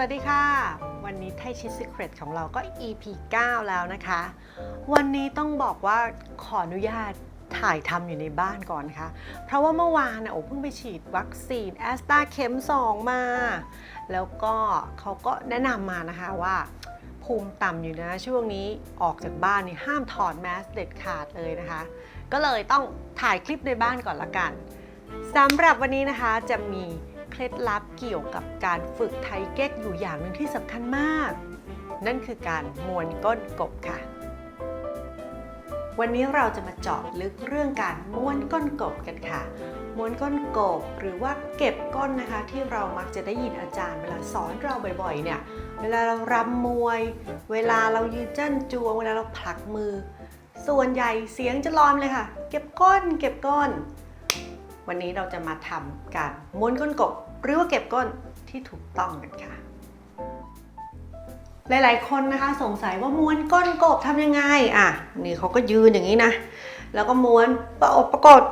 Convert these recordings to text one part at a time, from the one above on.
วัสดีค่ะ วันนี้ไทยชิ s ิ c เ e ตของเราก็ EP 9 แล้วนะคะ วันนี้ต้องบอกว่าขออนุญาตถ่ายทำอยู่ในบ้านก่อนนะคะเพราะว่าเมื่อวานนะโอ้เพิ่งไปฉีดวัคซีนแอสตราเข็ม 2 มา แล้วก็เขาก็แนะนำมานะคะว่า ภูมิต่ำอยู่นะ ช่วงนี้ออกจากบ้านนี่ห้ามถอดแมสเด็ดขาดเลยนะคะ ก็เลยต้องถ่ายคลิปในบ้านก่อนละกัน สำหรับวันนี้นะคะจะมีเคล็ดลับเกี่ยวกับการฝึกไทเก๊กอยู่อย่างหนึ่งที่สำคัญมาก นั่นคือการม้วนก้นกบค่ะ วันนี้เราจะมาเจาะลึกเรื่องการม้วนก้นกบกันค่ะ ม้วนก้นกบหรือว่าเก็บก้นนะคะ ที่เรามักจะได้ยินอาจารย์เวลาสอนเราบ่อยๆ เนี่ย เวลาเรารำมวย เวลาเรายืนจั่นจวงเวลาเราผลักมือ ส่วนใหญ่เสียงจะลอมเลยค่ะ เก็บก้น เก็บก้น วันนี้เราจะมาทำการม้วนก้นกบ หรือว่าเก็บก้นที่ถูกต้องกันค่ะ หลายๆ คนนะคะสงสัยว่าม้วนก้นกบทำยังไงอะนี่เขาก็ยืนอย่างนี้นะ แล้วก็ม้วนประอบประกฏ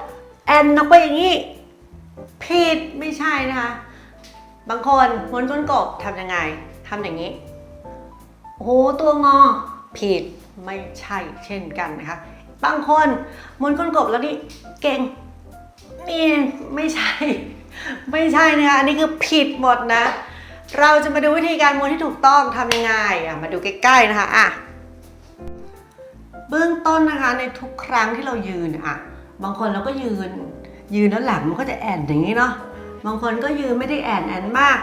แอนออกไปอย่างนี้ผิดไม่ใช่นะคะ บางคนม้วนก้นกบทำยังไงทำอย่างนี้โอ้โหตัวงอผิดไม่ใช่เช่นกันนะคะ บางคนม้วนก้นกบแล้วนี่เก่ง นี่ไม่ใช่ ไม่ใช่นะคะอันนี้คือผิดหมดนะ เราจะมาดูวิธีการม้วนที่ถูกต้องทำยังไงอะมาดูใกล้ๆนะคะอะเบื้องต้นนะคะในทุกครั้งที่เรายืนอะ บางคนเราก็ยืน ยืนแล้วหลังมันก็จะแอนอย่างนี้เนาะบางคนก็ยืนไม่ได้แอนแอนมาก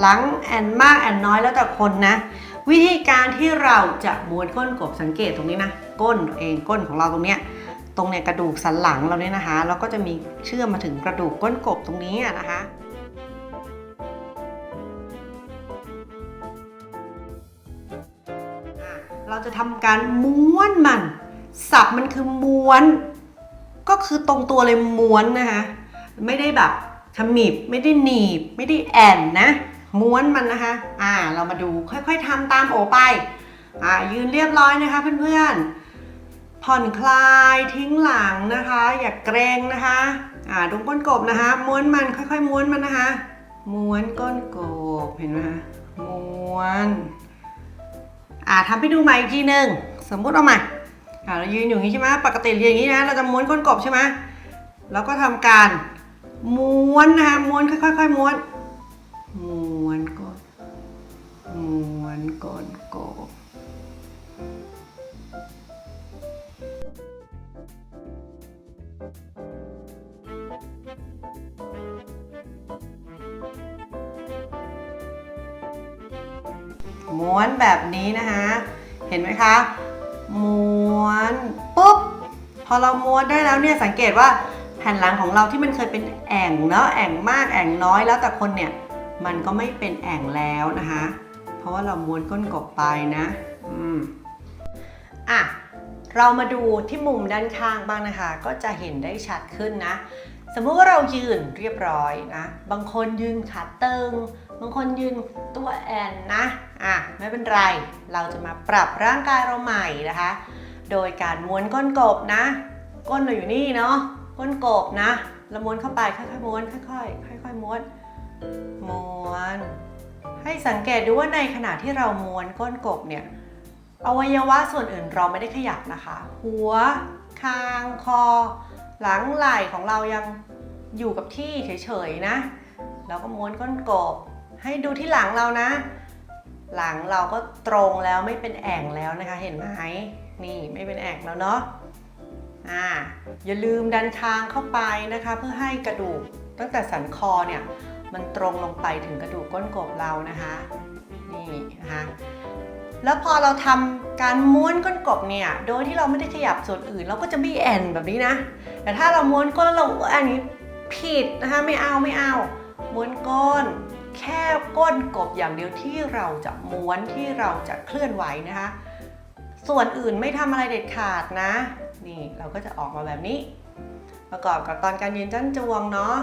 หลังแอนมากแอนน้อยแล้วแต่คนนะ วิธีการที่เราจะม้วนก้นกบสังเกตตรงนี้นะ ก้นตัวเองก้นของเราตรงเนี้ย ตรงเนี่ยกระดูกสันหลังเราเนี่ยนะคะ แล้วก็จะมีเชื่อมมาถึงกระดูกก้นกบตรงนี้นะคะอะเราจะทำการม้วนมันสับมันคือม้วน ก็คือตรงตัวเลยม้วนนะคะ ไม่ได้แบบขมิบไม่ได้หนีบ ไม่ได้แอนนะ ม้วนมันนะคะ อ่า เรามาดูค่อยๆทำตามโอไป อ่ายืนเรียบร้อยนะคะเพื่อนๆ ผ่อนคลายทิ้งหลังนะคะ อย่าเกรงนะคะอ่าตรงก้นกบนะคะ ม้วนมันค่อยๆ ม้วนมันนะคะ ม้วนก้นกบเห็นไหมคะม้วนอ่าทำให้ดูใหม่อีกทีหนึ่งสมมุติเอาใหม่อ่าเรายืนอยู่อย่างนี้ใช่ไหมปกติเรียนอย่างนี้นะเราจะม้วนก้นกบใช่ไหมแล้วก็ทำการม้วนนะคะม้วนค่อยๆม้วนม้วนก้นม้วนก้น ม้วนแบบนี้นะคะ เห็นไหมคะ ม้วนปุ๊บ พอเราม้วนได้แล้วเนี่ยสังเกตว่าแผ่นหลังของเราที่มันเคยเป็นแอ่งเนาะแอ่งมากแอ่งน้อยแล้วแต่คนเนี่ยมันก็ไม่เป็นแอ่งแล้วนะคะ เพราะว่าเราม้วนก้นกบไปนะอืมอะเรามาดูที่มุมด้านข้างบ้างนะคะ ก็จะเห็นได้ชัดขึ้นนะ สมมุติว่าเรายืนเรียบร้อยนะ บางคนยืนขาตึง บางคนยืนตัวแอนนะอะไม่เป็นไร เราจะมาปรับร่างกายเราใหม่นะคะ โดยการม้วนก้นกบนะ ก้นเราอยู่นี่เนาะก้นกบนะเราม้วนเข้าไปค่อยๆม้วนค่อยๆค่อยๆม้วนม้วน ให้สังเกตดูว่าในขณะที่เราม้วนก้นกบเนี่ยอวัยวะส่วนอื่นเราไม่ได้ขยับนะคะ หัว คาง คอ หลังไหล่ของเรายังอยู่กับที่เฉยๆนะ แล้วก็ม้วนก้นกบ ให้ดูที่หลังเรานะ หลังเราก็ตรงแล้วไม่เป็นแอ่งแล้วนะคะ เห็นไหมนี่ไม่เป็นแอ่งแล้วเนาะอ่าอย่าลืมดันคางเข้าไปนะคะ เพื่อให้กระดูกตั้งแต่สันคอเนี่ยมันตรงลงไปถึงกระดูกก้นกบเรานะคะนี่นะคะแล้วพอเราทำการม้วนก้นกบเนี่ย โดยที่เราไม่ได้ขยับส่วนอื่น เราก็จะไม่แอนแบบนี้นะ แต่ถ้าเราม้วนก้นเราอันนี้ผิดนะคะไม่เอาไม่เอา ม้วนก้น แค่ก้นกบอย่างเดียวที่เราจะม้วนที่เราจะเคลื่อนไหวนะคะ ส่วนอื่นไม่ทำอะไรเด็ดขาดนะ นี่เราก็จะออกมาแบบนี้ ประกอบกับตอนการยืนจั้นจวงเนาะ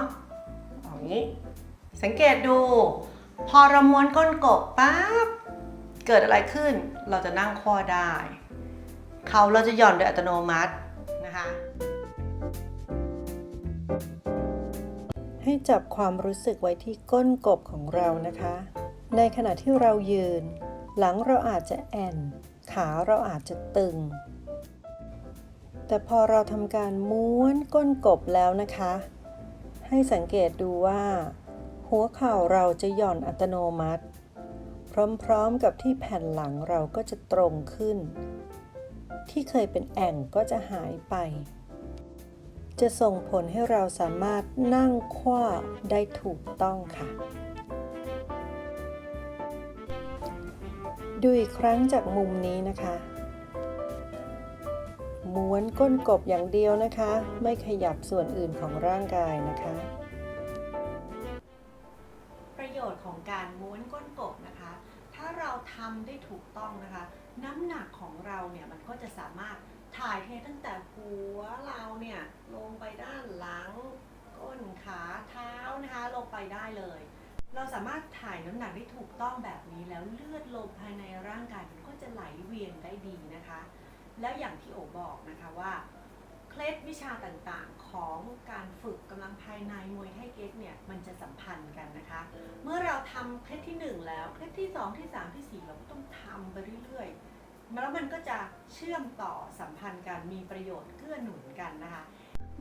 อย่างนี้ สังเกตดู พอเราม้วนก้นกบปั๊บเกิดอะไรขึ้น เราจะนั่งข้อได้ เขาเราจะหย่อนโดยอัตโนมัตินะคะ ให้จับความรู้สึกไว้ที่ก้นกบของเรานะคะ ในขณะที่เรายืน หลังเราอาจจะแอน ขาเราอาจจะตึง แต่พอเราทำการม้วนก้นกบแล้วนะคะ ให้สังเกตดูว่า หัวเข่าเราจะหย่อนอัตโนมัติ พร้อมๆกับที่แผ่นหลังเราก็จะตรงขึ้น ที่เคยเป็นแอ่งก็จะหายไป จะส่งผลให้เราสามารถนั่งคว้าได้ถูกต้องค่ะ ดูอีกครั้งจากมุมนี้นะคะ ม้วนก้นกบอย่างเดียวนะคะ ไม่ขยับส่วนอื่นของร่างกายนะคะ ประโยชน์ของการม้วนก้นกบนะคะ ถ้าเราทำได้ถูกต้องนะคะ น้ำหนักของเราเนี่ยมันก็จะสามารถถ่ายเทตั้งแต่หัวเราเนี่ยลงไปด้านหลัง ก้นขาเท้า ไปได้เลย เราสามารถถ่ายน้ำหนักได้ถูกต้องแบบนี้แล้วเลือดลมภายในร่างกายมันก็จะไหลเวียนได้ดีนะคะ แล้วอย่างที่โอบอกนะคะว่าเคล็ดวิชาต่างๆ ของการฝึกกำลังภายในมวยไทยเก๊กเนี่ยมันจะสัมพันธ์กันนะคะ เมื่อเราทำเคล็ดที่ 1 แล้วเคล็ดที่ 2 ที่ 3 ที่ 4 เราก็ต้องทำไปเรื่อยๆแล้วมันก็จะเชื่อมต่อสัมพันธ์กันมีประโยชน์เกื้อหนุนกันนะคะ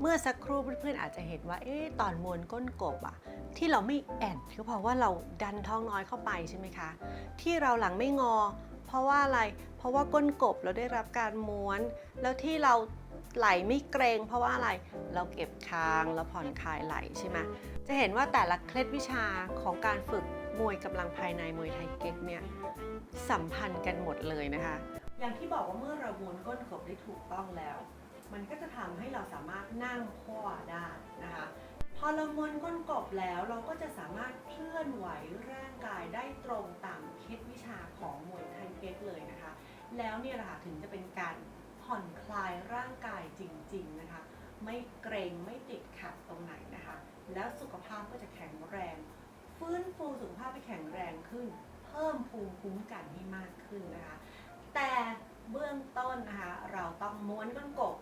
เมื่อสักครู่เพื่อนๆอาจจะเห็นว่าเอ๊ะตอนมวนก้นกบอะที่เราไม่แอนก็เพราะว่าเราดันท้องน้อยเข้าไปใช่ไหมคะ ที่เราหลังไม่งอ เพราะว่าอะไรเพราะว่าก้นกบเราได้รับการม้วน แล้วที่เราไหลไม่เกรง เพราะว่าอะไรเราเก็บคางแล้วผ่อนคลายไหลใช่ไหมจะเห็นว่าแต่ละเคล็ดวิชาของการฝึกมวยกำลังภายในมวยไทยเก๊กเนี่ยสัมพันธ์กันหมดเลยนะคะ อย่างที่บอกว่าเมื่อเราม้วนก้นกบได้ถูกต้องแล้ว มันก็จะทำให้เราสามารถนั่งคว้าได้นะคะ พอเราม้วนก้นกบแล้วเราก็จะสามารถเคลื่อนไหวร่างกายได้ตรงตามเคล็ดวิชาของมวยไทยเก๊กเลยนะคะ แล้วเนี่ยแหละค่ะถึงจะเป็นการผ่อนคลายร่างกายจริง ๆนะคะ ไม่เกรงไม่ติดขัดตรงไหนนะคะ แล้วสุขภาพก็จะแข็งแรงฟื้นฟูสุขภาพให้แข็งแรงขึ้น เพิ่มภูมิคุ้มกันให้มากขึ้นนะคะ แต่เบื้องต้นนะคะ เราต้องม้วนก้นกบ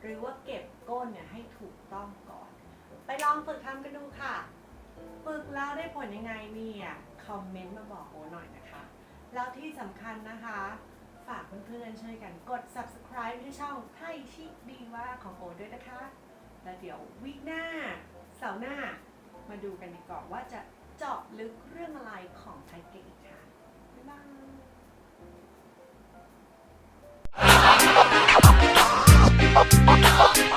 หรือว่าเก็บก้นเนี่ยให้ถูกต้องก่อน ไปลองฝึกทำกันดูค่ะ ฝึกแล้วได้ผลยังไงเนี่ยคอมเมนต์มาบอกโอหน่อยนะคะ แล้วที่สำคัญนะคะ ฝากเพื่อนๆช่วยกันกด subscribe ที่ช่องไทชิดีว่าของโอด้วยนะคะ แล้วเดี๋ยววีคหน้าเสาร์หน้ามาดูกันดีกว่าว่าจะเจาะลึกเรื่องอะไรของไทเก่งค่ะบ๊ายบาย Oh, oh, oh, oh.